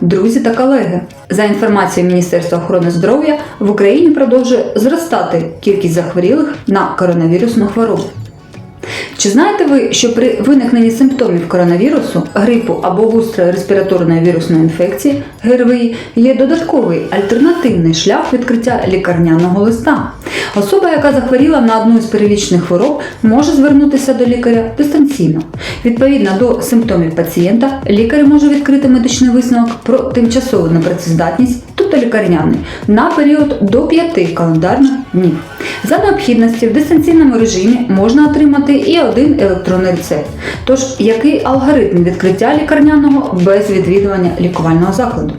друзі та колеги. За інформацією Міністерства охорони здоров'я, в Україні продовжує зростати кількість захворілих на коронавірусну хворобу. Чи знаєте ви, що при виникненні симптомів коронавірусу, грипу або гострої респіраторної вірусної інфекції ГРВІ є додатковий альтернативний шлях відкриття лікарняного листа? Особа, яка захворіла на одну із перелічених хвороб, може звернутися до лікаря дистанційно. Відповідно до симптомів пацієнта, лікар може відкрити медичний висновок про тимчасову непрацездатність, тобто лікарняний, на період до 5 календарних днів. За необхідності в дистанційному режимі можна отримати і один електронний рецепт. Тож, який алгоритм відкриття лікарняного без відвідування лікувального закладу?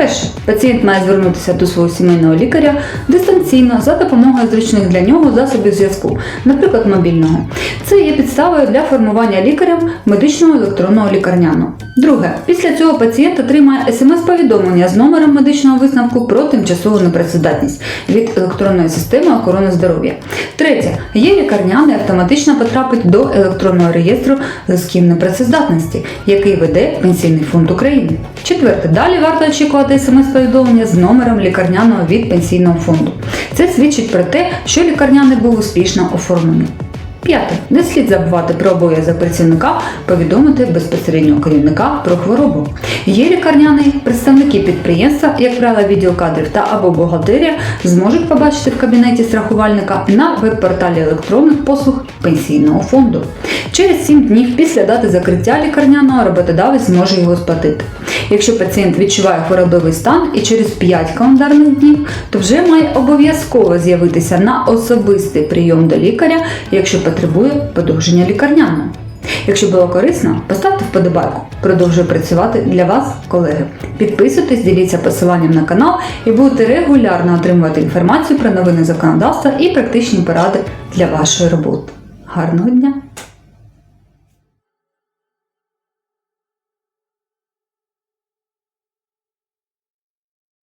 Перше, пацієнт має звернутися до свого сімейного лікаря дистанційно за допомогою зручних для нього засобів зв'язку, наприклад, мобільного. Це є підставою для формування лікарем медичного електронного лікарняного. Друге, після цього пацієнт отримає смс-повідомлення з номером медичного висновку про тимчасову непрацездатність від електронної системи охорони здоров'я. Третє, є лікарняний автоматично потрапить до електронного реєстру зразків непрацездатності, який веде Пенсійний фонд України. Четверте, далі варто очікувати смс-повідомлення з номером лікарняного від пенсійного фонду. Це свідчить про те, що лікарняний був успішно оформлений. П'яте. Не слід забувати про обов'язок працівника повідомити безпосереднього керівника про хворобу. Є лікарняний, представники підприємства, як правило, відділ кадрів та або бухгалтерія, зможуть побачити в кабінеті страхувальника на веб-порталі електронних послуг пенсійного фонду. Через 7 днів після дати закриття лікарняного роботодавець зможе його сплатити. Якщо пацієнт відчуває хворобовий стан і через 5 календарних днів, то вже має обов'язково з'явитися на особистий прийом до лікаря, якщо потребує подовження лікарняного. Якщо було корисно, поставте вподобайку. Продовжую працювати для вас, колеги. Підписуйтесь, діліться посиланням на канал і будете регулярно отримувати інформацію про новини законодавства і практичні поради для вашої роботи. Гарного дня!